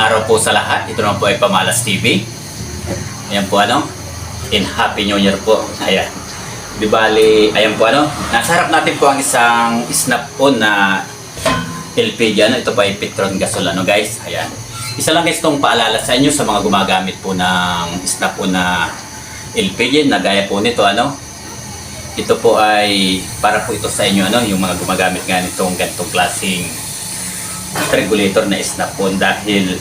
araw po sa lahat. Ito naman po ay Pamalas TV. Ayan po ano. In Happy New Year po. Ayan. Di bali, ayan po ano. Nasa harap natin po ang isang snap po na LPG. Ano? Ito po ay Petron Gasol. Ano guys? Ayan. Isa lang guys itong paalala sa inyo sa mga gumagamit po ng snap po na LPG na gaya po nito. Ano? Ito po ay para po ito sa inyo ano, yung mga gumagamit nga nitong ganitong klaseng regulator na snap phone dahil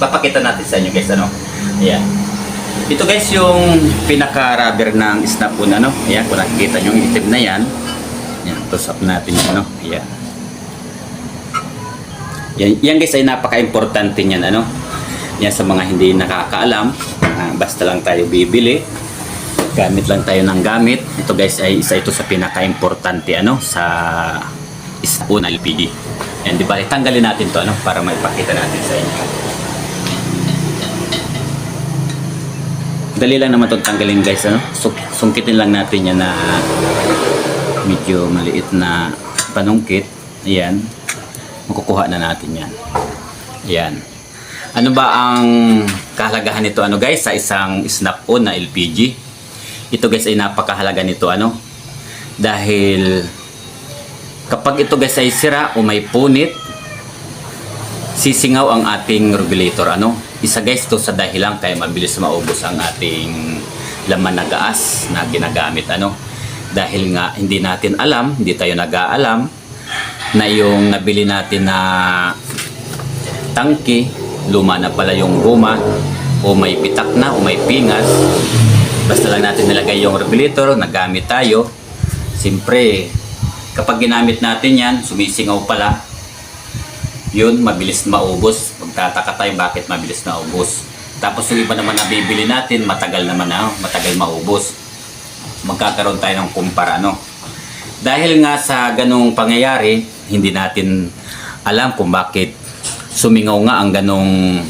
papakita natin sa inyo guys ano. Ayan. Ito guys yung pinaka rubber ng snap phone ano. Ayan, kung nakikita nyo yung itim na yan. Ayan, up natin ano. Ayan. Yan, yan guys ay napaka-importante niyan ano. Yan sa mga hindi nakakaalam. ah, basta lang tayo bibili gamit lang tayo ng gamit. Ito guys ay isa ito sa pinaka-importante ano sa spoon LPG. And di ba, tanggalin natin to ano para maipakita natin sa inyo. Dali lang naman itong tanggalin guys ano. Sungkitin lang natin yan na medyo maliit na panungkit. Ayan. Makukuha na natin yan. Ayan. Ano ba ang kahalagahan nito ano guys sa isang snap-on na LPG? ito guys ay napakahalaga nito ano dahil kapag ito guys ay sira o may punit sisingaw ang ating regulator. Ano? Isa guys to sa dahilan kaya mabilis maubos ang ating laman na gaas na ginagamit. Ano? Dahil nga hindi natin alam hindi tayo nag-aalam na yung nabili natin na tangke luma na pala yung guma o may pitak na o may pingas. Basta lang natin nilagay yung regulator, nagamit tayo. Siyempre, kapag ginamit natin yan, sumisingaw pala. Yun, mabilis maubos. Magtataka tayo bakit mabilis maubos. Tapos yung iba naman na bibili natin, matagal naman na, matagal maubos. Magkakaroon tayo ng kumpara, no? Dahil nga sa ganong pangyayari, hindi natin alam kung bakit sumingaw nga ang ganong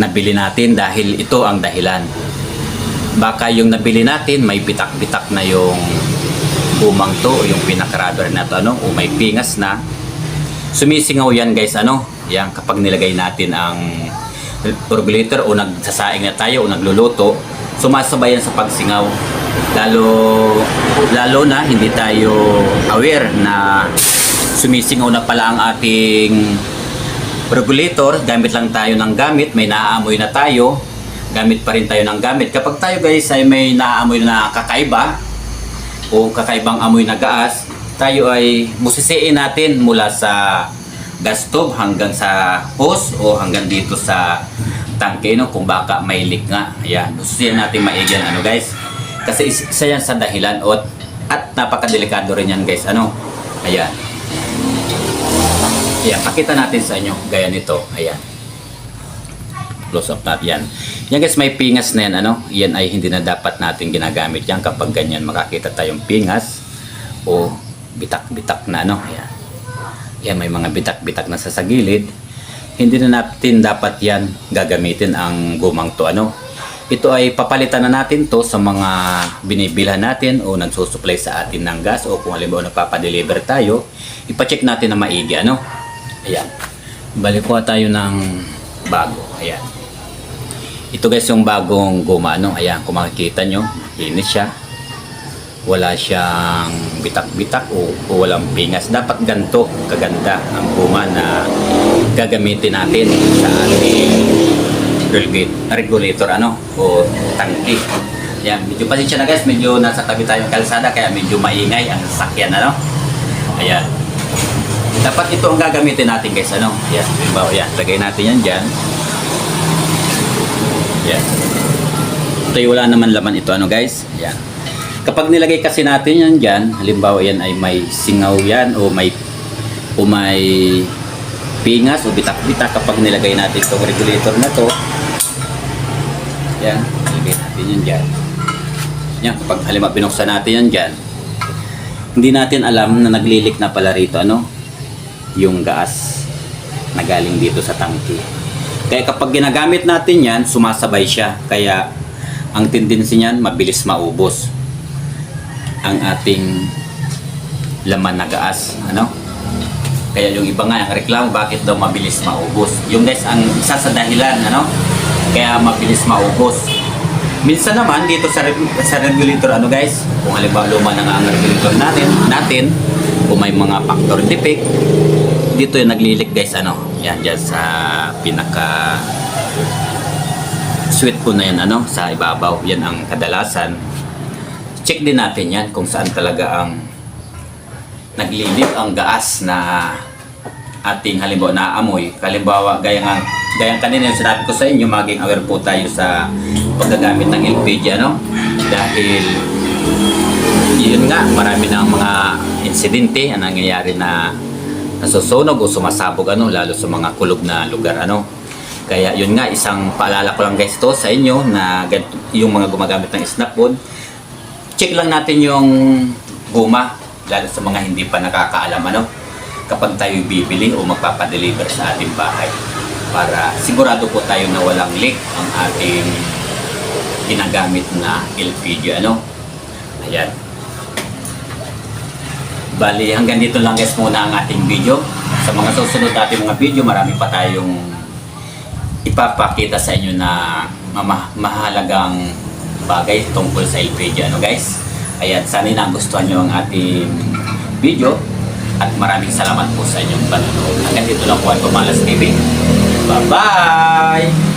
nabili natin dahil ito ang dahilan baka yung nabili natin may bitak-bitak na yung umang to o yung pinaka-rubber na to ano? O may pingas na. Sumisingaw yan guys ano? Yan kapag nilagay natin ang regulator o nagsasaing na tayo o nagluluto sumasabay yan sa pagsingaw. Lalo lalo na hindi tayo aware na sumisingaw na pala ang ating regulator gamit lang tayo ng gamit may naaamoy na tayo. Gamit pa rin tayo ng gamit. Kapag tayo guys ay may naamoy na kakaiba o kakaibang amoy na gaas, tayo ay musisiin natin mula sa gas stove hanggang sa hose o hanggang dito sa tangke no kung baka may leak nga. Ayan, musisiin natin maigyan ano guys. Kasi is- isa yan sa dahilan at at napakadelikado rin yan guys. Ano? Ayan. Ayan, pakita natin sa inyo gaya nito. Ayan close up natin yan. Yan guys, may pingas na yan, ano? Yan ay hindi na dapat natin ginagamit yan kapag ganyan makakita tayong pingas o bitak-bitak na, ano? Ayan. Yan, may mga bitak-bitak na sa sagilid. Hindi na natin dapat yan gagamitin ang gumang to, ano? Ito ay papalitan na natin to sa mga binibilhan natin o nagsusupply sa atin ng gas o kung halimbawa nagpapadeliver tayo, ipacheck natin na maigi, ano? Ayan. Balik tayo ng bago. Ayan. Ito guys yung bagong guma no. Ayan, kung makikita nyo, linis siya. Wala siyang bitak-bitak o, o walang pingas. Dapat ganito kaganda ang guma na gagamitin natin sa ating regulator, ano o tangki. Ayan, medyo pasensya na guys, medyo nasa tabi tayong kalsada kaya medyo maingay ang sasakyan ano. Ayan. Dapat ito ang gagamitin natin guys ano. Ayan, halimbawa yan, lagay natin yan dyan. Yan. Ito yung wala naman laman ito ano guys. Yan. Kapag nilagay kasi natin yan dyan, halimbawa yan ay may singaw yan o may o may pingas o bitak-bitak kapag nilagay natin itong regulator na to. Yan, nilagay natin yan dyan. Yan, kapag halimbawa binuksan natin yan dyan, hindi natin alam na naglilik na pala rito ano yung gas na galing dito sa tangke. Kaya kapag ginagamit natin yan, sumasabay siya. Kaya ang tendency niyan, mabilis maubos ang ating laman na gas. Ano? Kaya yung iba nga, ang reklamo, bakit daw mabilis maubos? Yung guys, ang isa sa dahilan, ano? Kaya mabilis maubos. Minsan naman, dito sa, sa regulator, ano guys, kung halimbawa luma na nga ang regulator natin, natin, kung may mga factor defect, dito yung naglilik guys, ano? Yan, dyan sa pinaka sweet po na yan, ano? Sa ibabaw. Yan ang kadalasan. Check din natin yan kung saan talaga ang naglilik ang gaas na ating halimbawa naamoy. Halimbawa, gaya nga, gaya kanina yung sinabi ko sa inyo, maging aware po tayo sa paggagamit ng LPG, ano? Dahil, yun nga, marami ng mga insidente na nangyayari na nasusunog o sumasabog, ano, lalo sa mga kulog na lugar, ano? Kaya yun nga, isang paalala ko lang guys to sa inyo na yung mga gumagamit ng snapwood, check lang natin yung guma, lalo sa mga hindi pa nakakaalam ano, kapag tayo bibili o magpapadeliver sa ating bahay. Para sigurado po tayo na walang leak ang ating ginagamit na LPG ano. Ayan. Bali, hanggang dito lang guys muna ang ating video. Sa mga susunod nating mga video, marami pa tayong ipapakita sa inyo na mahalagang bagay tungkol sa LPG ano guys. Ayan, sana nagustuhan nyo ang ating video at maraming salamat po sa inyong panonood. Hanggang dito lang po ay Pumalas TV. Bye-bye!